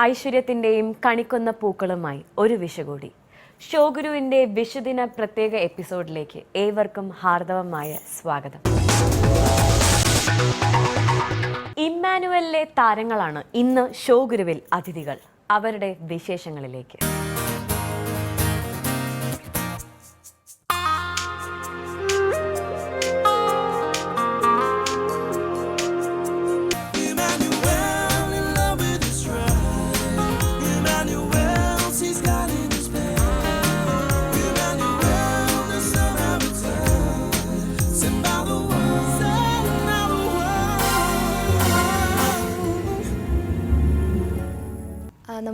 ഐശ്വര്യത്തിന്റെയും കണിക്കുന്ന പൂക്കളുമായി ഒരു വിഷ കൂടി ഷോഗുരുവിന്റെ വിഷുദിന പ്രത്യേക എപ്പിസോഡിലേക്ക് ഏവർക്കും ഹാർദവമായ സ്വാഗതം. ഇമ്മാനുവലിലെ താരങ്ങളാണ് ഇന്ന് ഷോഗുരുവിൽ അതിഥികൾ. അവരുടെ വിശേഷങ്ങളിലേക്ക്.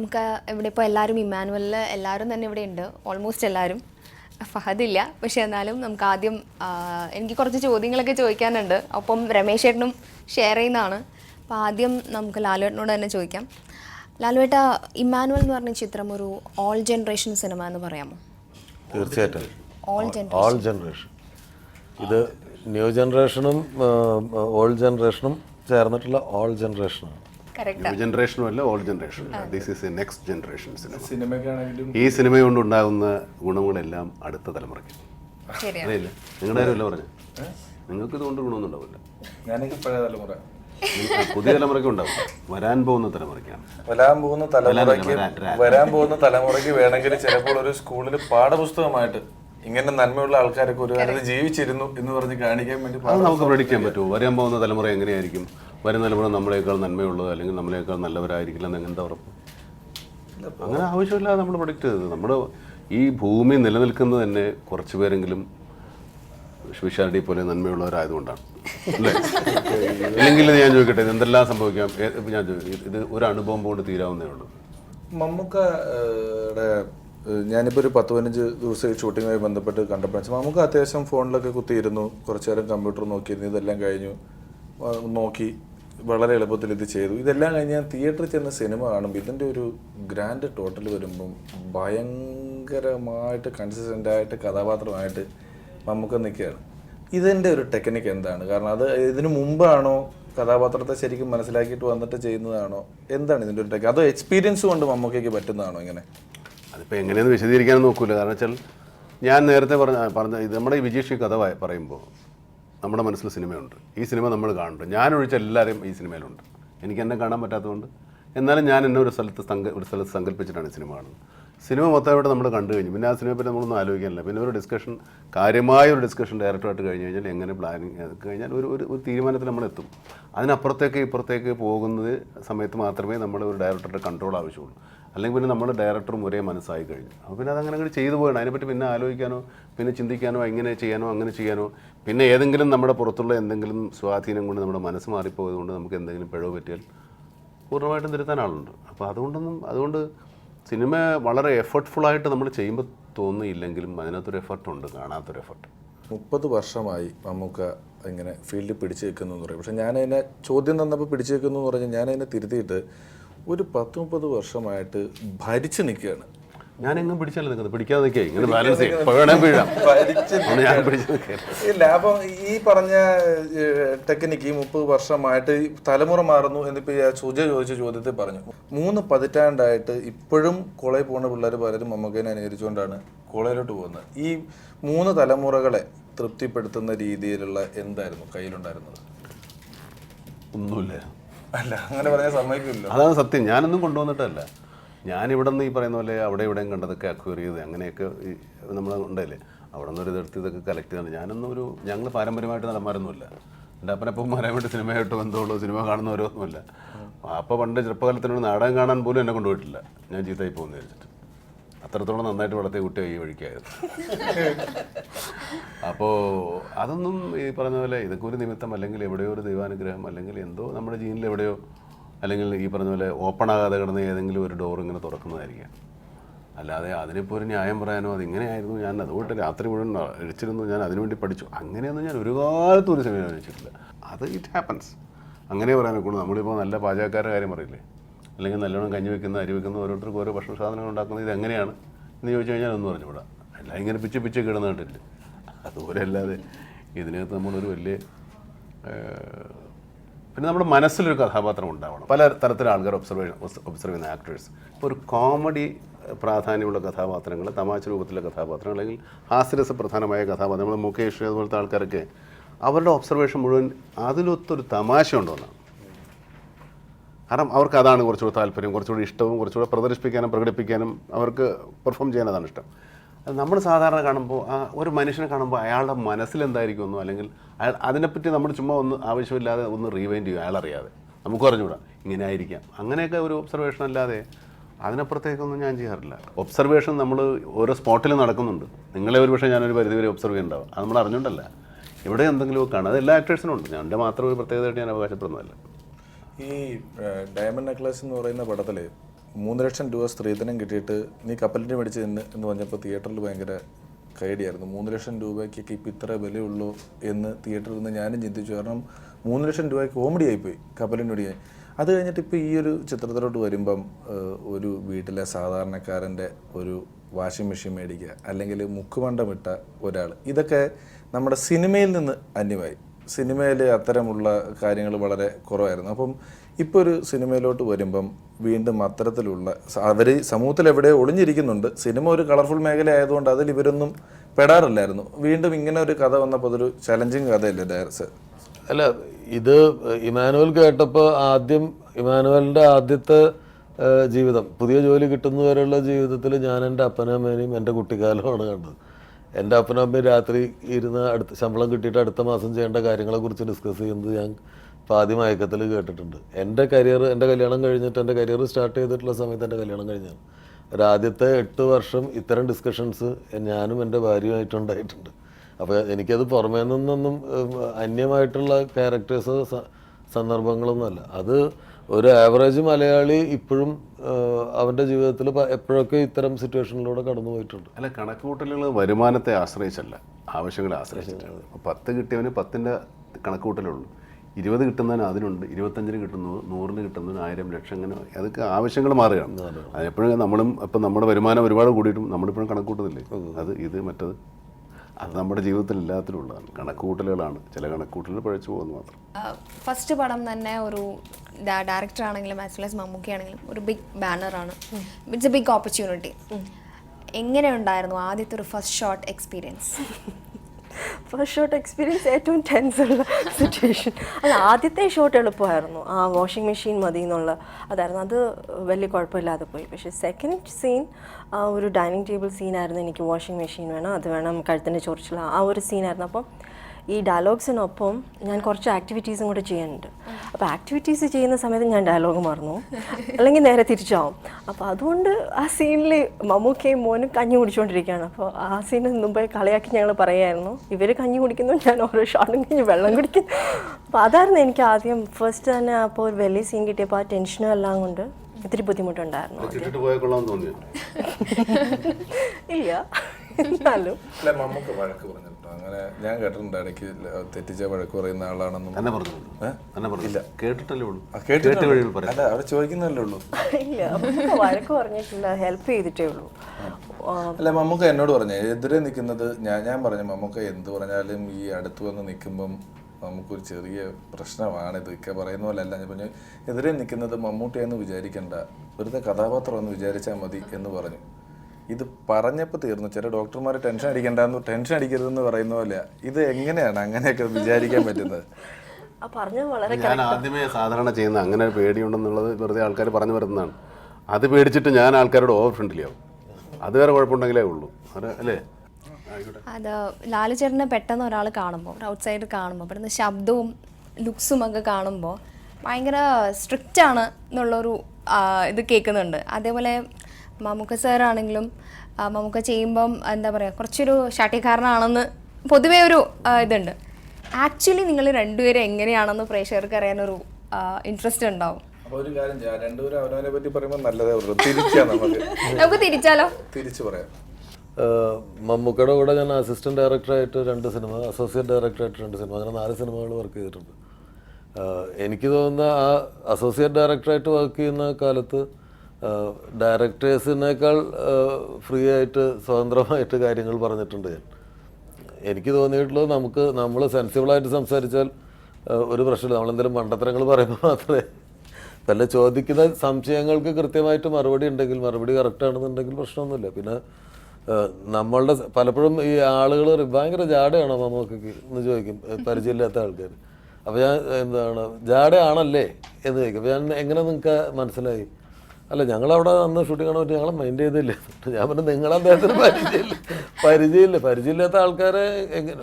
നമുക്ക് ഇവിടെ ഇപ്പോൾ എല്ലാവരും ഇമ്മാനുവലിൽ എല്ലാവരും തന്നെ ഇവിടെ ഉണ്ട്. ഓൾമോസ്റ്റ് എല്ലാവരും. ഫഹദില്ല. പക്ഷേ എന്നാലും നമുക്ക് ആദ്യം എനിക്ക് കുറച്ച് ചോദ്യങ്ങളൊക്കെ ചോദിക്കാനുണ്ട്. ഒപ്പം രമേശ് ചേട്ടനും ഷെയർ ചെയ്യുന്നതാണ്. അപ്പോൾ ആദ്യം നമുക്ക് ലാലുവേട്ടനോട് തന്നെ ചോദിക്കാം. ലാലുവേട്ട ഇമ്മാനുവൽ എന്ന് പറഞ്ഞ ചിത്രം ഒരു ഓൾ ജനറേഷൻ സിനിമ എന്ന് പറയാമോ? തീർച്ചയായിട്ടും. ഓൾ ജനറേഷൻ ഇത് ന്യൂ ജനറേഷനും ഓൾഡ് ജനറേഷനും ചേർന്നിട്ടുള്ള ഓൾ ജനറേഷനാണ് ന്യൂ ജനറേഷനും അല്ല old generation this is a next generation cinema ഈ സിനിമ കൊണ്ടുണ്ടാകുന്ന ഗുണങ്ങളെല്ലാം അടുത്ത തലമുറയ്ക്ക്. ശരിയാണ് അറിയില്ല നിങ്ങളുടെ ആരുമല്ല പറഞ്ഞു? നിങ്ങൾക്ക് ഇതുകൊണ്ട് ഗുണമൊന്നും ഉണ്ടാവില്ല. ഞാനൊക്കെ പഴയ തലമുറ. പുതിയ തലമുറയ്ക്ക് ഉണ്ടാവും. വരാൻ പോകുന്ന തലമുറയ്ക്കാണ്. വരാൻ പോകുന്ന തലമുറയ്ക്ക് വരാൻ, പോകുന്ന തലമുറയ്ക്ക്. വേണമെങ്കിൽ ചിലപ്പോൾ ഒരു സ്കൂളിൽ പാഠപുസ്തകമായിട്ട് ഇങ്ങനെ നന്മയുള്ള ആൾക്കാരൊക്കെ ഒരു കാലത്ത് ജീവിച്ചിരുന്നു എന്ന് പറഞ്ഞ് കാണിക്കാൻ വേണ്ടി നമുക്ക് പ്രടിക്കാൻ പറ്റുമോ? വരാൻ പോകുന്ന തലമുറ എങ്ങനെയായിരിക്കും? വരും തലമുറ നമ്മളെക്കാൾ നന്മയുള്ളത് അല്ലെങ്കിൽ നമ്മളെക്കാൾ നല്ലവരായിരിക്കില്ല എന്ന് എങ്ങനത്തെ ഉറപ്പ്? അങ്ങനെ ആവശ്യമില്ലാതെ നമ്മൾ പ്രൊഡക്റ്റ് ചെയ്തത്. നമ്മുടെ ഈ ഭൂമി നിലനിൽക്കുന്നത് തന്നെ കുറച്ച് പേരെങ്കിലും വിശാരടി പോലെ നന്മയുള്ളവരായതുകൊണ്ടാണ്. അല്ലേ? ഇല്ലെങ്കിൽ ഞാൻ ചോദിക്കട്ടെ ഇത് എന്തെല്ലാം സംഭവിക്കാം? ഞാൻ ചോദിക്കും ഇത് ഒരു അനുഭവം കൊണ്ട് തീരാവുന്നേ ഉള്ളൂ. മമ്മൂക്കയുടെ ഞാനിപ്പോൾ ഒരു പത്ത് പതിനഞ്ച് ദിവസം ഷൂട്ടിങ്ങുമായി ബന്ധപ്പെട്ട് കണ്ടപ്പോൾ നമുക്ക് അത്യാവശ്യം ഫോണിലൊക്കെ കുത്തിയിരുന്നു കുറച്ചു നേരം കമ്പ്യൂട്ടർ നോക്കിയിരുന്നു ഇതെല്ലാം കഴിഞ്ഞു. നോക്കി. വളരെ എളുപ്പത്തിൽ ഇത് ചെയ്തു. ഇതെല്ലാം കഴിഞ്ഞ് ഞാൻ തിയേറ്ററിൽ ചെന്ന സിനിമ കാണുമ്പോൾ ഇതിന്റെ ഒരു ഗ്രാൻഡ് ടോട്ടൽ വരുമ്പം ഭയങ്കരമായിട്ട് കൺസിസ്റ്റന്റ് ആയിട്ട് കഥാപാത്രമായിട്ട് നമുക്ക് നിൽക്കുകയാണ്. ഇതിന്റെ ഒരു ടെക്നിക്ക് എന്താണ്? കാരണം അത് ഇതിനു മുമ്പാണോ കഥാപാത്രത്തെ ശരിക്കും മനസ്സിലാക്കിയിട്ട് വന്നിട്ട് ചെയ്യുന്നതാണോ? എന്താണ് ഇതിന്റെ ഒരു ടെക്നിക്ക് അതോ എക്സ്പീരിയൻസ് കൊണ്ട് മമ്മൂക്കയ്ക്ക് പറ്റുന്നതാണോ ഇങ്ങനെ? അതിപ്പോൾ എങ്ങനെയെന്ന് വിശദീകരിക്കാൻ നോക്കൂല. കാരണം വെച്ചാൽ ഞാൻ നേരത്തെ പറഞ്ഞ പറഞ്ഞ ഇത് നമ്മുടെ ഈ വിജീഷ് കഥ പറയുമ്പോൾ നമ്മുടെ മനസ്സിൽ സിനിമയുണ്ട്. ഈ സിനിമ നമ്മൾ കാണുന്നുണ്ട്. ഞാനൊഴിച്ച എല്ലാവരും ഈ സിനിമയിലുണ്ട്. എനിക്ക് എന്നെ കാണാൻ പറ്റാത്തതുകൊണ്ട്. എന്നാലും ഞാൻ എന്നെ ഒരു സ്ഥലത്ത് സങ്ക ഒരു സ്ഥലത്ത് സങ്കല്പിച്ചിട്ടാണ് സിനിമ കാണുന്നത്. സിനിമ മൊത്തമായിട്ട് നമ്മൾ കണ്ടു കഴിഞ്ഞു. പിന്നെ ആ സിനിമയെ പറ്റി നമ്മളൊന്നും ആലോചിക്കാനില്ല. പിന്നെ ഒരു ഡിസ്കഷൻ കാര്യമായ ഒരു ഡിസ്കഷൻ ഡയറക്ടറായിട്ട് കഴിഞ്ഞ് കഴിഞ്ഞാൽ എങ്ങനെ പ്ലാനിങ് കഴിഞ്ഞാൽ ഒരു ഒരു ഒരു തീരുമാനത്തിൽ നമ്മൾ എത്തും. അതിനപ്പുറത്തേക്ക് ഇപ്പുറത്തേക്ക് പോകുന്നത് സമയത്ത് മാത്രമേ നമ്മൾ ഒരു ഡയറക്ടറുടെ കൺട്രോൾ ആവശ്യമുള്ളൂ. അല്ലെങ്കിൽ പിന്നെ നമ്മൾ ഡയറക്ടറും ഒരേ മനസ്സായി കഴിഞ്ഞു. അപ്പോൾ പിന്നെ അതങ്ങനെ അങ്ങോട്ട് ചെയ്തു പോകണം അതിനെപ്പറ്റി പിന്നെ ആലോചിക്കാനോ പിന്നെ ചിന്തിക്കാനോ എങ്ങനെ ചെയ്യാനോ അങ്ങനെ ചെയ്യാനോ പിന്നെ ഏതെങ്കിലും നമ്മുടെ പുറത്തുള്ള എന്തെങ്കിലും സ്വാധീനം കൊണ്ട് നമ്മുടെ മനസ്സ് മാറിപ്പോയത് കൊണ്ട് നമുക്ക് എന്തെങ്കിലും പിഴവ് പറ്റിയാൽ പൂർണമായിട്ടും തിരുത്താൻ ആളുണ്ട്. അപ്പോൾ അതുകൊണ്ടൊന്നും അതുകൊണ്ട് സിനിമ വളരെ എഫർട്ട്ഫുള്ളായിട്ട് നമ്മൾ ചെയ്യുമ്പോൾ തോന്നിയില്ലെങ്കിലും അതിനകത്തൊരു എഫർട്ടുണ്ട് കാണാത്തൊരു എഫർട്ട് മുപ്പത് വർഷമായി നമുക്ക് ഇങ്ങനെ ഫീൽഡിൽ പിടിച്ചു നിൽക്കുന്നു എന്ന് പറയും. പക്ഷേ ഞാനതിനെ ചോദ്യം തന്നപ്പോൾ പിടിച്ചു നിൽക്കുന്നു എന്ന് പറഞ്ഞാൽ ഞാനതിനെ തിരുത്തിയിട്ട് ഒരു പത്ത് മുപ്പത് വർഷമായിട്ട് ഭരിച്ചു നിൽക്കുകയാണ്. ഞാൻ എങ്ങും പിടിച്ചല്ല നിൽക്കുന്നത്. പിടിക്കാതെ നിൽക്കുക ഇങ്ങനെ ബാലൻസ് ഇല്ല അപ്പം ഈ പറഞ്ഞ ടെക്നിക്ക് ഈ മുപ്പത് വർഷമായിട്ട് തലമുറ മാറുന്നു എന്നിപ്പോൾ സുജ ചോദിച്ച ചോദ്യത്തിൽ പറഞ്ഞു. മൂന്ന് പതിറ്റാണ്ടായിട്ട് ഇപ്പോഴും കുളയിൽ പോകുന്ന പിള്ളേർ പലരും മമ്മൂക്കേനെ അനുകരിച്ചുകൊണ്ടാണ് കോളേജിലോട്ട് പോകുന്നത്. ഈ മൂന്ന് തലമുറകളെ തൃപ്തിപ്പെടുത്തുന്ന രീതിയിലുള്ള എന്തായിരുന്നു കയ്യിലുണ്ടായിരുന്നത്? ഒന്നുമില്ല. അല്ല അങ്ങനെ സമ്മതിക്കില്ല അതാണ് സത്യം. ഞാനൊന്നും കൊണ്ടുവന്നിട്ടല്ല. ഞാൻ ഇവിടെ നിന്ന് ഈ പറയുന്ന പോലെ അവിടെ ഇവിടെയും കണ്ടതൊക്കെ അക്വയർ ചെയ്ത് അങ്ങനെയൊക്കെ നമ്മൾ ഉണ്ടല്ലേ? അവിടെ നിന്ന് ഒരു ഇതെടുത്ത് ഇതൊക്കെ കളക്ട് ചെയ്താണ് ഞാനൊന്നും ഒരു ഞങ്ങൾ പാരമ്പര്യമായിട്ട് നടന്മാരൊന്നുമില്ല. എന്റെ അപ്പനപ്പന്മാരെ വേണ്ടി സിനിമയായിട്ട് ബന്ധമുള്ളൂ സിനിമ കാണുന്നവരൊന്നുമില്ല. അപ്പോൾ പണ്ട് ചെറുപ്പകാലത്തിനോട് നാടകം കാണാൻ പോലും എന്നെ കൊണ്ടുപോയിട്ടില്ല. ഞാൻ ചീത്തയായി പോകുന്നു വെച്ചിട്ട് അത്രത്തോളം നന്നായിട്ട് വളർത്തിയ കുട്ടി ഈ വഴിക്കായിരുന്നു. അപ്പോൾ അതൊന്നും ഈ പറഞ്ഞ പോലെ ഇതൊക്കെ ഒരു നിമിത്തം അല്ലെങ്കിൽ എവിടെയോ ഒരു ദൈവാനുഗ്രഹം അല്ലെങ്കിൽ എന്തോ നമ്മുടെ ജീനിൽ എവിടെയോ അല്ലെങ്കിൽ ഈ പറഞ്ഞ പോലെ ഓപ്പൺ ആകാതെ കിടന്ന് ഏതെങ്കിലും ഒരു ഡോർ ഇങ്ങനെ തുറക്കുന്നതായിരിക്കാം. അല്ലാതെ അതിനിപ്പോൾ ഒരു ന്യായം പറയാനോ അതിങ്ങനെയായിരുന്നു ഞാൻ അതുകൊണ്ട് രാത്രി മുഴുവൻ അഴിച്ചിരുന്നു ഞാൻ അതിനുവേണ്ടി പഠിച്ചു. അങ്ങനെയൊന്നും ഞാൻ ഒരു കാലത്തും ഒരു സമയം അഴിച്ചിട്ടില്ല അത് ഇറ്റ് ഹാപ്പൻസ് അങ്ങനെ പറയാനൊക്കെ നമ്മളിപ്പോൾ നല്ല പാചകക്കാരുടെ കാര്യം പറയില്ലേ? അല്ലെങ്കിൽ നല്ലോണം കഞ്ഞി വെക്കുന്ന അരി വെക്കുന്ന ഓരോരുത്തർക്ക് ഓരോ ഭക്ഷണ സാധനങ്ങൾ ഉണ്ടാക്കുന്നത് ഇത് എങ്ങനെയാണ് എന്ന് ചോദിച്ചു കഴിഞ്ഞാൽ ഒന്നും പറഞ്ഞുകൂടാ. എല്ലാം ഇങ്ങനെ പിച്ച് പിച്ച് കിടന്നിട്ടില്ല. അതുപോലെ അല്ലാതെ ഇതിനകത്ത് നമ്മളൊരു വലിയ പിന്നെ നമ്മുടെ മനസ്സിലൊരു കഥാപാത്രം ഉണ്ടാവണം. പല തരത്തിലുള്ള ആൾക്കാർ ഒബ്സർവേഷൻ ഒബ്സർവ് ചെയ്യുന്ന ആക്ടേഴ്സ്. ഇപ്പോൾ ഒരു കോമഡി പ്രാധാന്യമുള്ള കഥാപാത്രങ്ങൾ തമാശ രൂപത്തിലുള്ള കഥാപാത്രങ്ങൾ അല്ലെങ്കിൽ ഹാസ്യരസ പ്രധാനമായ കഥാപാത്രങ്ങൾ മുകേഷ് അതുപോലത്തെ ആൾക്കാരൊക്കെ അവരുടെ ഒബ്സർവേഷൻ മുഴുവൻ അതിലൊത്തൊരു തമാശ ഉണ്ടോന്നാണ്. കാരണം അവർക്ക് അതാണ് കുറച്ചുകൂടി താല്പര്യം കുറച്ചുകൂടി ഇഷ്ടവും കുറച്ചുകൂടി പ്രദർശിപ്പിക്കാനും പ്രകടിപ്പിക്കാനും അവർക്ക് പെർഫോം ചെയ്യാൻ അതാണ് ഇഷ്ടം. നമ്മൾ സാധാരണ കാണുമ്പോൾ ആ ഒരു മനുഷ്യനെ കാണുമ്പോൾ അയാളുടെ മനസ്സിലെന്തായിരിക്കുമെന്നോ അല്ലെങ്കിൽ അയാൾ അതിനെപ്പറ്റി നമ്മൾ ചുമ്മാ ഒന്ന് ആവശ്യമില്ലാതെ ഒന്ന് റീവൈൻഡ് ചെയ്യും അയാൾ അറിയാതെ നമുക്ക് പറഞ്ഞുകൂടാ ഇങ്ങനെ ആയിരിക്കാം അങ്ങനെയൊക്കെ ഒരു ഒബ്സർവേഷൻ അല്ലാതെ അതിനപ്പുറത്തേക്കൊന്നും ഞാൻ ചെയ്യാറില്ല. ഒബ്സർവേഷൻ നമ്മൾ ഓരോ സ്പോട്ടിൽ നടക്കുന്നുണ്ട്. നിങ്ങളെ ഒരു പക്ഷേ ഞാനൊരു പരിധിവരെ ഒബ്സർവ് ചെയ്യുന്നുണ്ടാവും. അത് നമ്മൾ അറിഞ്ഞുകൊണ്ടല്ല. ഇവിടെ എന്തെങ്കിലുമൊക്കെ കാണാം. അത് എല്ലാ ആക്ടേഴ്സിനും ഉണ്ട്. എന്റെ മാത്രം ഒരു പ്രത്യേകതയായിട്ട് ഞാൻ അവകാശപ്പെടുന്നതല്ല. ഈ ഡയമണ്ട് നെക്ലസ് എന്ന് പറയുന്ന പടത്തിൽ മൂന്ന് ലക്ഷം രൂപ സ്ത്രീധനം കിട്ടിയിട്ട് നീ കപ്പലിന്റെ മേടിച്ച് നിന്ന് എന്ന് പറഞ്ഞപ്പോൾ തിയേറ്ററിൽ ഭയങ്കര കൈഡിയായിരുന്നു മൂന്ന് ലക്ഷം രൂപയ്ക്കൊക്കെ ഇപ്പം ഇത്ര വിലയുള്ളൂ എന്ന് തിയേറ്ററിൽ നിന്ന് ഞാനും ചിന്തിച്ചു. കാരണം മൂന്ന് ലക്ഷം രൂപ കോമഡി ആയിപ്പോയി കപ്പലിന്റെ മേടിയായി അത് കഴിഞ്ഞിട്ട് ഇപ്പോൾ ഈ ഒരു ചിത്രത്തിലോട്ട് വരുമ്പം ഒരു വീട്ടിലെ സാധാരണക്കാരന്റെ ഒരു വാഷിംഗ് മെഷീൻ മേടിക്കുക അല്ലെങ്കിൽ മുക്കുമണ്ടമിട്ട ഒരാൾ. ഇതൊക്കെ നമ്മുടെ സിനിമയിൽ നിന്ന് അന്യമായി. സിനിമയിൽ അത്തരമുള്ള കാര്യങ്ങൾ വളരെ കുറവായിരുന്നു. അപ്പം ഇപ്പോൾ ഒരു സിനിമയിലോട്ട് വരുമ്പം വീണ്ടും അത്തരത്തിലുള്ള അവർ സമൂഹത്തിൽ എവിടെ ഒളിഞ്ഞിരിക്കുന്നുണ്ട്. സിനിമ ഒരു കളർഫുൾ മേഖല ആയതുകൊണ്ട് അതിൽ ഇവരൊന്നും പെടാറില്ലായിരുന്നു. വീണ്ടും ഇങ്ങനെ ഒരു കഥ വന്നപ്പോൾ അതൊരു ചലഞ്ചിങ് കഥയല്ലേ ഡയറക്ടർ അല്ല ഇത് ഇമാനുവൽ കേട്ടപ്പോൾ ആദ്യം ഇമാനുവലിന്റെ ആദ്യത്തെ ജീവിതം പുതിയ ജോലി കിട്ടുന്നവരെയുള്ള ജീവിതത്തിൽ ഞാൻ എന്റെ അപ്പനമ്മേനെയും എന്റെ കുട്ടിക്കാലമാണ് കണ്ടത്. എന്റെ അപ്പനമ്മയും രാത്രി ഇരുന്ന് അടുത്ത ശമ്പളം കിട്ടിയിട്ട് അടുത്ത മാസം ചെയ്യേണ്ട കാര്യങ്ങളെക്കുറിച്ച് ഡിസ്കസ് ചെയ്യുന്നത് ഞാൻ പാതി മയക്കത്തിൽ കേട്ടിട്ടുണ്ട്. എന്റെ കരിയർ എന്റെ കല്യാണം കഴിഞ്ഞിട്ട് എന്റെ കരിയർ സ്റ്റാർട്ട് ചെയ്തിട്ടുള്ള സമയത്ത് എന്റെ കല്യാണം കഴിഞ്ഞാണ്. ഒരു ആദ്യത്തെ എട്ട് വർഷം ഇത്തരം ഡിസ്കഷൻസ് ഞാനും എന്റെ ഭാര്യയുമായിട്ടുണ്ടായിട്ടുണ്ട് അപ്പോൾ എനിക്കത് പുറമേ നിന്നൊന്നും അന്യമായിട്ടുള്ള ക്യാരക്ടേഴ്സോ സന്ദർഭങ്ങളൊന്നുമല്ല. അത് ഒരു ആവറേജ് മലയാളി ഇപ്പോഴും അവന്റെ ജീവിതത്തിൽ എപ്പോഴൊക്കെ ഇത്തരം സിറ്റുവേഷനിലൂടെ കടന്നു പോയിട്ടുണ്ട്? അല്ല കണക്കുകൂട്ടലുകൾ വരുമാനത്തെ ആശ്രയിച്ചല്ല. ആവശ്യങ്ങളെ ആശ്രയിച്ചിട്ടാണ് അപ്പോൾ പത്ത് കിട്ടിയവന് പത്തിന്റെ കണക്കുകൂട്ടലുള്ളൂ ഇരുപത് കിട്ടുന്നതിന് അതിനുണ്ട്. ഇരുപത്തഞ്ചിന് കിട്ടുന്നു നൂറിന് കിട്ടുന്നതിന് ആയിരം ലക്ഷം അങ്ങനെ അതൊക്കെ ആവശ്യങ്ങൾ മാറുകയാണ്. അതിനെപ്പോഴും നമ്മളും ഇപ്പം നമ്മുടെ വരുമാനം ഒരുപാട് കൂടിയിട്ടും നമ്മളിപ്പോഴും കണക്കൂട്ടുന്നില്ലേ അത് ഇത് മറ്റത്. അത് നമ്മുടെ ജീവിതത്തിൽ എല്ലാത്തിലും ഉള്ളതാണ്. കണക്കുകൂട്ടലുകളാണ്. ചില കണക്കുകൂട്ടലുകൾ പഴച്ചു പോകുന്നു മാത്രം. ഫസ്റ്റ് പടം തന്നെ ഒരു ഡയറക്ടർ ആണെങ്കിലും ആസ് വെൽ ആസ് മമ്മൂക്കി ആണെങ്കിലും ഒരു ബിഗ് ബാനറാണ് ഇറ്റ്സ് എ ബിഗ് ഓപ്പർച്യൂണിറ്റി എങ്ങനെ ഉണ്ടായിരുന്നു ആദ്യത്തെ ഒരു first shot experience first shot experience ഏറ്റവും ടെൻസ് ഉള്ള സിറ്റുവേഷൻ അല്ല ആദ്യത്തെ ഷോട്ട് എളുപ്പമായിരുന്നു. ആ വാഷിംഗ് മെഷീൻ മതി എന്നുള്ള അതായിരുന്നു. അത് വലിയ കുഴപ്പമില്ലാതെ പോയി. പക്ഷേ സെക്കൻഡ് സീൻ ഒരു ഡൈനിങ് ടേബിൾ സീനായിരുന്നു എനിക്ക് വാഷിംഗ് മെഷീൻ വേണം അത് വേണം കഴുത്തിന്റെ ചൊറിച്ചിൽ ആ ഒരു സീനായിരുന്നു അപ്പം ഈ ഡയലോഗ്സിനൊപ്പം ഞാൻ കുറച്ച് ആക്ടിവിറ്റീസും കൂടെ ചെയ്യാനുണ്ട്. അപ്പോൾ ആക്ടിവിറ്റീസ് ചെയ്യുന്ന സമയത്ത് ഞാൻ ഡയലോഗ് മറന്നു. അല്ലെങ്കിൽ നേരെ തിരിച്ചാവും. അപ്പോൾ അതുകൊണ്ട് ആ സീനിൽ മമ്മൂക്കയും മോനും കഞ്ഞി കുടിച്ചുകൊണ്ടിരിക്കുകയാണ് അപ്പോൾ ആ സീനിൽ മുമ്പേ കളിയാക്കി ഞങ്ങൾ പറയായിരുന്നു ഇവർ കഞ്ഞി കുടിക്കുന്നു ഞാൻ ഓരോ ഷോട്ടും കഴിഞ്ഞ് വെള്ളം കുടിക്കുന്നു അപ്പോൾ അതായിരുന്നു എനിക്ക് ആദ്യം ഫസ്റ്റ് തന്നെ അപ്പോൾ ഒരു വലിയ സീൻ കിട്ടിയപ്പോൾ ആ ടെൻഷനും എല്ലാം കൊണ്ട് ഇത്തിരി ബുദ്ധിമുട്ടുണ്ടായിരുന്നു. ഇല്ല. എന്നാലും. അങ്ങനെ ഞാൻ കേട്ടിട്ടുണ്ട് ഇടയ്ക്ക് തെറ്റിച്ച വഴക്ക് പറയുന്ന ആളാണെന്നും. തന്നെ പറഞ്ഞു തന്നെ പറഞ്ഞില്ല കേട്ടിട്ടല്ലേ ഉള്ളൂ. അല്ല അവിടെ ചോദിക്കുന്നല്ലേ ഉള്ളൂ. ഇല്ല വഴക്ക് പറഞ്ഞിട്ടില്ല ഹെൽപ്പ് ചെയ്തിട്ടേ ഉള്ളൂ. അല്ല മമ്മൂക്ക എന്നോട് പറഞ്ഞു എതിരെ നിൽക്കുന്നത് ഞാൻ ഞാൻ പറഞ്ഞു മമ്മൂക്ക എന്ത് പറഞ്ഞാലും ഈ അടുത്ത് വന്ന് നിൽക്കുമ്പം നമുക്കൊരു ചെറിയ പ്രശ്നമാണ് ഇതൊക്കെ ഇക്ക പറയുന്ന പോലെ അല്ല ഞാൻ പറഞ്ഞു എതിരെ നിൽക്കുന്നത് മമ്മൂട്ടിയെന്ന് വിചാരിക്കണ്ട. വെറുതെ കഥാപാത്രം എന്ന് വിചാരിച്ചാൽ മതി എന്ന് പറഞ്ഞു. ഇത് പറഞ്ഞപ്പോൾ തീർന്നു. ചില ഡോക്ടർമാർ ടെൻഷൻ അടിക്കണ്ടെന്ന് ടെൻഷൻ അടിക്കരുതെന്ന് പറയുന്ന പോലെ. ഇത് എങ്ങനെയാണ് അങ്ങനെയൊക്കെ വിചാരിക്കാൻ പറ്റുന്നത്? ആ പറഞ്ഞത് വളരെ ഞാൻ ആദ്യമേ സാധാരണ ചെയ്യുന്ന അങ്ങനെ ഒരു പേടിയുണ്ടെന്നുള്ളത് വെറുതെ ആൾക്കാർ പറഞ്ഞു വരുന്നതാണ്. അത് പേടിച്ചിട്ട് ഞാൻ ആൾക്കാരോട് ഓവർ ഫ്രണ്ട്ലി ആവും. അത് വേറെ കുഴപ്പമുണ്ടെങ്കിലേ ഉള്ളൂ. അല്ലേ? അത് അത് ലാലുചേട്ടനെ പെട്ടെന്ന് ഒരാൾ കാണുമ്പോൾ ഔട്ട് സൈഡ് കാണുമ്പോൾ പെട്ടെന്ന് ശബ്ദവും ലുക്സും ഒക്കെ കാണുമ്പോൾ ഭയങ്കര സ്ട്രിക്റ്റ് ആണ് എന്നുള്ളൊരു ഇത് കേൾക്കുന്നുണ്ട്. അതേപോലെ മമ്മൂക്ക സാറാണെങ്കിലും മമ്മൂക്ക ചെയ്യുമ്പം എന്താ പറയുക കുറച്ചൊരു ഷാട്ടിക്കാരനാണെന്ന് പൊതുവേ ഒരു ഇതുണ്ട്. ആക്ച്വലി നിങ്ങൾ രണ്ടുപേരും എങ്ങനെയാണെന്ന് പ്രേക്ഷകർക്ക് അറിയാനൊരു ഇൻട്രസ്റ്റ് ഉണ്ടാവും. ഒരു കാര്യം ചെയ്യാം. രണ്ടുപേരും അവനവനെ പറ്റി പറയുമ്പോൾ നല്ലതേ ഉള്ളൂ. തിരിച്ചാ നമുക്ക്. നമുക്ക് തിരിച്ചാലോ? തിരിച്ചു പറയാം. മമ്മൂക്കയുടെ കൂടെ ഞാൻ അസിസ്റ്റന്റ് ഡയറക്ടറായിട്ട് രണ്ട് സിനിമ അസോസിയേറ്റ് ഡയറക്ടറായിട്ട് രണ്ട് സിനിമ അങ്ങനെ നാല് സിനിമകൾ വർക്ക് ചെയ്തിട്ടുണ്ട്. എനിക്ക് തോന്നുന്ന ആ അസോസിയേറ്റ് ഡയറക്ടറായിട്ട് വർക്ക് ചെയ്യുന്ന കാലത്ത് ഡയറക്ടേഴ്സിനേക്കാൾ ഫ്രീ ആയിട്ട് സ്വതന്ത്രമായിട്ട് കാര്യങ്ങൾ പറഞ്ഞിട്ടുണ്ട് ഞാൻ. എനിക്ക് തോന്നിയിട്ടുള്ളത് നമുക്ക് നമ്മൾ സെൻസിബിളായിട്ട് സംസാരിച്ചാൽ ഒരു പ്രശ്നമില്ല. നമ്മളെന്തെങ്കിലും മണ്ടത്തരങ്ങൾ പറയുമ്പോൾ മാത്രമേ പല ചോദിക്കുന്ന സംശയങ്ങൾക്ക് കൃത്യമായിട്ട് മറുപടി ഉണ്ടെങ്കിൽ മറുപടി കറക്റ്റ് ആണെന്നുണ്ടെങ്കിൽ പ്രശ്നമൊന്നുമില്ല. പിന്നെ നമ്മളുടെ പലപ്പോഴും ഈ ആളുകൾ ഭയങ്കര ജാടയാണോ നമുക്ക് എന്ന് ചോദിക്കും പരിചയമില്ലാത്ത ആൾക്കാർ അപ്പോൾ ഞാൻ എന്താണ് ജാടയാണല്ലേ എന്ന് ചോദിക്കും. അപ്പോൾ ഞാൻ എങ്ങനെ നിങ്ങൾക്ക് മനസ്സിലായി? അല്ല ഞങ്ങളവിടെ അന്ന് ഷൂട്ടിംഗ് കാണാൻ പറ്റി ഞങ്ങളെ മൈൻഡ് ചെയ്തില്ല. ഞാൻ പറഞ്ഞു നിങ്ങൾ അദ്ദേഹത്തിന് പരിചയമില്ല. പരിചയമില്ല. പരിചയമില്ലാത്ത ആൾക്കാരെ എങ്ങനെ?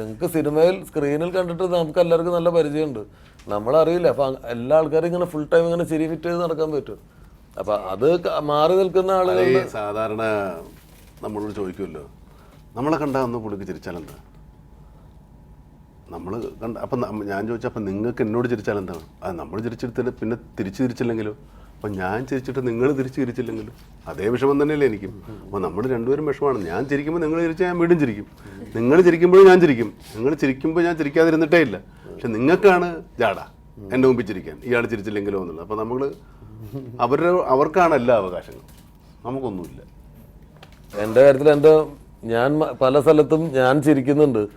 നിങ്ങൾക്ക് സിനിമയിൽ സ്ക്രീനിൽ കണ്ടിട്ട് നമുക്ക് എല്ലാവർക്കും നല്ല പരിചയമുണ്ട്. നമ്മളറിയില്ല. അപ്പം എല്ലാ ആൾക്കാരും ഇങ്ങനെ ഫുൾ ടൈം ഇങ്ങനെ ചിരി ഫിറ്റ് ചെയ്ത് നടക്കാൻ പറ്റും. അപ്പം അത് മാറി നിൽക്കുന്ന ആളുകൾ സാധാരണ നമ്മളോട് ചോദിക്കുമല്ലോ. നമ്മളെ കണ്ടാൽ ഒന്ന് പുള്ളിക്ക് ചിരിച്ചാലെന്താ നമ്മൾ കണ്ട അപ്പം ഞാൻ ചോദിച്ചപ്പോൾ നിങ്ങൾക്ക് എന്നോട് ചിരിച്ചാൽ എന്താണ് അത് നമ്മൾ ചിരിച്ചെടുത്തിട്ട് പിന്നെ തിരിച്ചു ചിരിച്ചില്ലെങ്കിലോ അപ്പം ഞാൻ ചിരിച്ചിട്ട് നിങ്ങൾ തിരിച്ച് ചിരിച്ചില്ലെങ്കിലും? അതേ വിഷമം തന്നെയല്ലേ എനിക്കും. അപ്പോൾ നമ്മൾ രണ്ടുപേരും വിഷമമാണ്. ഞാൻ ചിരിക്കുമ്പോൾ നിങ്ങൾ ചിരിച്ചാൽ ഞാൻ വീണ്ടും ചിരിക്കും. നിങ്ങൾ ചിരിക്കുമ്പോഴും ഞാൻ ചിരിക്കും. നിങ്ങൾ ചിരിക്കുമ്പോൾ ഞാൻ ചിരിക്കാതിരുന്നിട്ടേ ഇല്ല. പക്ഷെ നിങ്ങൾക്കാണ് ജാട എന്റെ മുമ്പിൽ ചിരിക്കാൻ. ഇയാൾ ചിരിച്ചില്ലെങ്കിലോ എന്നുള്ളത്. അപ്പോൾ നമ്മൾ അവരുടെ അവർക്കാണ് എല്ലാ അവകാശങ്ങളും. നമുക്കൊന്നുമില്ല. എന്റെ കാര്യത്തിൽ എന്റെ ഞാൻ പല സ്ഥലത്തും ഞാൻ ചിരിക്കുന്നുണ്ട്.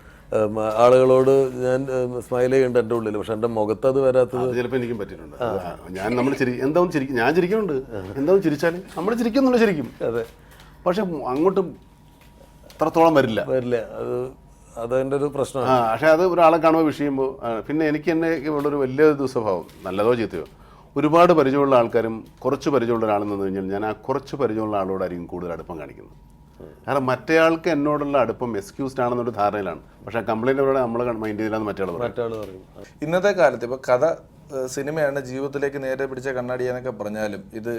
ആളുകളോട് ഞാൻ സ്മൈൽ ചെയ്യുന്നുണ്ട് എന്റെ ഉള്ളിൽ പക്ഷെ എന്റെ മുഖത്ത് അത് വരാത്തത് ചിലപ്പോൾ എനിക്കും പറ്റിയിട്ടുണ്ട്. ഞാൻ നമ്മൾ ചിരി എന്താവും ചിരിക്കും. ഞാൻ ചിരിക്കുന്നുണ്ട്. എന്താവും ചിരിച്ചാൽ നമ്മൾ ചിരിക്കുന്നുണ്ട് ശരിക്കും. അതെ. പക്ഷെ അങ്ങോട്ടും അത്രത്തോളം വരില്ല. വരില്ല. അത് അതെന്റെ ഒരു പ്രശ്നമാണ്. പക്ഷേ അത് ഒരാളെ കാണുമ്പോൾ വിഷയുമ്പോൾ പിന്നെ എനിക്ക് തന്നെ ഉള്ളൊരു വലിയ ദുസ്വഭാവം നല്ലതോ ചീത്തയോ? ഒരുപാട് പരിചയമുള്ള ആൾക്കാരും കുറച്ച് പരിചയമുള്ള ഒരാളെന്ന് കഴിഞ്ഞാൽ ഞാൻ ആ കുറച്ച് പരിചയമുള്ള ആളോടായിരിക്കും കൂടുതൽ അടുപ്പം കാണിക്കുന്നത്. കാരണം മറ്റേയാൾക്ക് എന്നോടുള്ള അടുപ്പം എക്സ്ക്യൂസ്ഡ് ആണെന്നൊരു ധാരണയിലാണ്. പക്ഷേ കംപ്ലൈന്റ് അവരോട് നമ്മൾ മൈൻഡ് ചെയ്തില്ലാന്ന് മറ്റേ ആൾ പറയും. ഇന്നത്തെ കാലത്ത് ഇപ്പോൾ കഥ സിനിമയാണ് ജീവിതത്തിലേക്ക് നേരെ പിടിച്ച കണ്ണാടി എന്നൊക്കെ പറഞ്ഞാലും ഇത്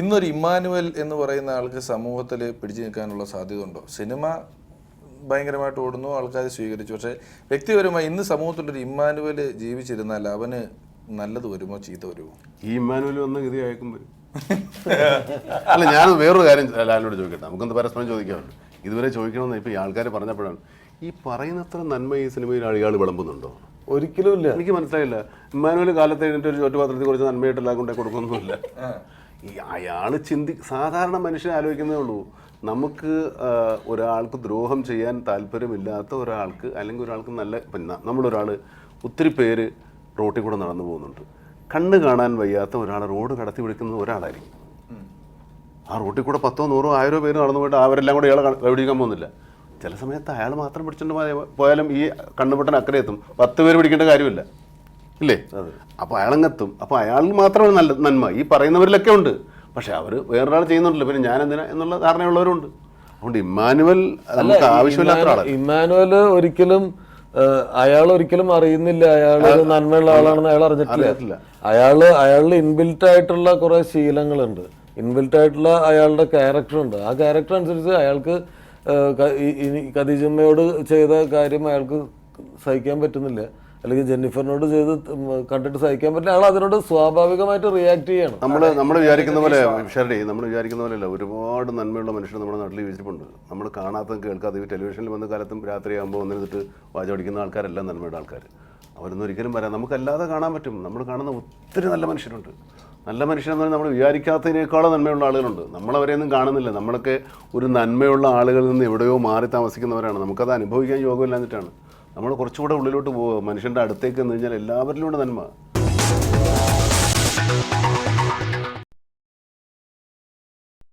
ഇന്നൊരു ഇമ്മാനുവൽ എന്ന് പറയുന്ന ആൾക്ക് സമൂഹത്തിൽ പിടിച്ചു നിൽക്കാനുള്ള സാധ്യത ഉണ്ടോ സിനിമ ഭയങ്കരമായിട്ട് ഓടുന്നു ആൾക്കാർ സ്വീകരിച്ചു. പക്ഷേ വ്യക്തിപരമായി ഇന്ന് സമൂഹത്തിലൊരു ഇമ്മാനുവൽ ജീവിച്ചിരുന്നാൽ അവന് നല്ലത് വരുമോ ചീത്ത വരുമോ? ഈ ഇമ്മാനുവൽ വന്ന ഗതി അയക്കും വരും. അല്ല ഞാൻ വേറൊരു കാര്യം ലാലിനോട് ചോദിക്കട്ടെ. നമുക്കൊന്ന് പരസ്പരം ചോദിക്കാമല്ലോ ഇതുവരെ ചോദിക്കണമെന്ന് ഇപ്പൊ ഈ ആൾക്കാർ പറഞ്ഞപ്പോഴാണ്. ഈ പറയുന്നത്ര നന്മ ഈ സിനിമയിൽ അയാൾ വിളമ്പുന്നുണ്ടോ? ഒരിക്കലും ഇല്ല. എനിക്ക് മനസ്സിലായില്ല. ഇമ്മാനുവൽ കാലത്ത് കഴിഞ്ഞിട്ട് ഒരു ചോറ്റുപാത്രത്തെ കുറച്ച് നന്മയായിട്ട് എല്ലാം കൊണ്ടേ കൊടുക്കൊന്നുമില്ല. ഈ അയാൾ ചിന്തി സാധാരണ മനുഷ്യൻ ആലോചിക്കുന്നേ ഉള്ളൂ. നമുക്ക് ഒരാൾക്ക് ദ്രോഹം ചെയ്യാൻ താല്പര്യമില്ലാത്ത ഒരാൾക്ക് അല്ലെങ്കിൽ ഒരാൾക്ക് നല്ല നമ്മളൊരാൾ ഒത്തിരി പേര് റോട്ടിൽ കൂടെ നടന്നു പോകുന്നുണ്ട്. കണ്ണ് കാണാൻ വയ്യാത്ത ഒരാളെ റോഡ് കടത്തി വിളിക്കുന്നത് ഒരാളായിരിക്കും. ആ റോട്ടിൽ കൂടെ പത്തോ നൂറോ ആയിരോ പേര് നടന്നു പോയിട്ട് അവരെല്ലാം കൂടെ ഇയാളെ പിടിക്കാൻ പോകുന്നില്ല. ചില സമയത്ത് അയാൾ മാത്രം പിടിച്ചിട്ട് പോയാലും ഈ കണ്ണുപൊട്ടൻ അക്കരെ എത്തും. പത്ത് പേര് പിടിക്കേണ്ട കാര്യമില്ല. ഇല്ലേ? അപ്പോൾ അയാളങ്ങെത്തും. അപ്പോൾ അയാൾ മാത്രമാണ് നല്ല നന്മ. ഈ പറയുന്നവരിലൊക്കെ ഉണ്ട്. പക്ഷെ അവർ വേറൊരാൾ ചെയ്യുന്നുണ്ടല്ലോ. പിന്നെ ഞാൻ എന്തിനാ എന്നുള്ള ധാരണയുള്ളവരുണ്ട്. അതുകൊണ്ട് ഇമ്മാനുവൽ നമുക്ക് ആവശ്യമില്ലാത്ത ഒരാളാണ് ഇമ്മാനുവൽ ഒരിക്കലും അയാൾ ഒരിക്കലും അറിയുന്നില്ല. അയാൾ നന്മയുള്ള ആളാണെന്ന് അയാൾ അറിഞ്ഞിട്ടില്ല. അയാൾ അയാളുടെ ഇൻബിൽറ്റ് ആയിട്ടുള്ള കുറെ ശീലങ്ങളുണ്ട്. ഇൻബിൽറ്റ് ആയിട്ടുള്ള അയാളുടെ ക്യാരക്ടർ ഉണ്ട്. ആ ക്യാരക്ടർ അനുസരിച്ച് അയാൾക്ക് ഖദീജമ്മയോട് ചെയ്ത കാര്യം അയാൾക്ക് സഹിക്കാൻ പറ്റുന്നില്ല. അല്ലെങ്കിൽ ജെന്നിഫറിനോട് ചെയ്ത് കണ്ടിട്ട് സഹിക്കാൻ പറ്റില്ല. അയാൾ അതിനോട് സ്വാഭാവികമായിട്ട് റിയാക്ട് ചെയ്യണം. നമ്മൾ നമ്മൾ വിചാരിക്കുന്ന പോലെ ഷെർഡി നമ്മൾ വിചാരിക്കുന്ന പോലെയല്ല. ഒരുപാട് നന്മയുള്ള മനുഷ്യർ നമ്മുടെ നാട്ടിൽ ജീവിച്ചിട്ടുണ്ട്. നമ്മൾ കാണാത്തതും കേൾക്കാതെ ഈ ടെലിവിഷനിൽ വന്ന കാലത്തും രാത്രിയാകുമ്പോൾ വന്നിട്ട് വാചോടിക്കുന്ന ആൾക്കാരെല്ലാം നന്മയുടെ ആൾക്കാർ അവരൊന്നും ഒരിക്കലും വരാം നമുക്കല്ലാതെ കാണാൻ പറ്റും. നമ്മൾ കാണുന്ന ഒത്തിരി നല്ല മനുഷ്യരുണ്ട്. നല്ല മനുഷ്യരെന്ന് പറഞ്ഞാൽ നമ്മൾ വിചാരിക്കാത്തതിനേക്കാളും നന്മയുള്ള ആളുകളുണ്ട്. നമ്മളവരെയൊന്നും കാണുന്നില്ല. നമ്മളൊക്കെ ഒരു നന്മയുള്ള ആളുകളിൽ നിന്ന് എവിടെയോ മാറി താമസിക്കുന്നവരാണ്. നമുക്കത് അനുഭവിക്കാൻ യോഗമില്ലാഞ്ഞിട്ടാണ്. നമ്മൾ കുറച്ചുകൂടെ ഉള്ളിലോട്ട് പോവുക. മനുഷ്യന്റെ അടുത്തേക്ക് എന്ന് കഴിഞ്ഞാൽ എല്ലാവരിലും ഉണ്ട് നന്മ.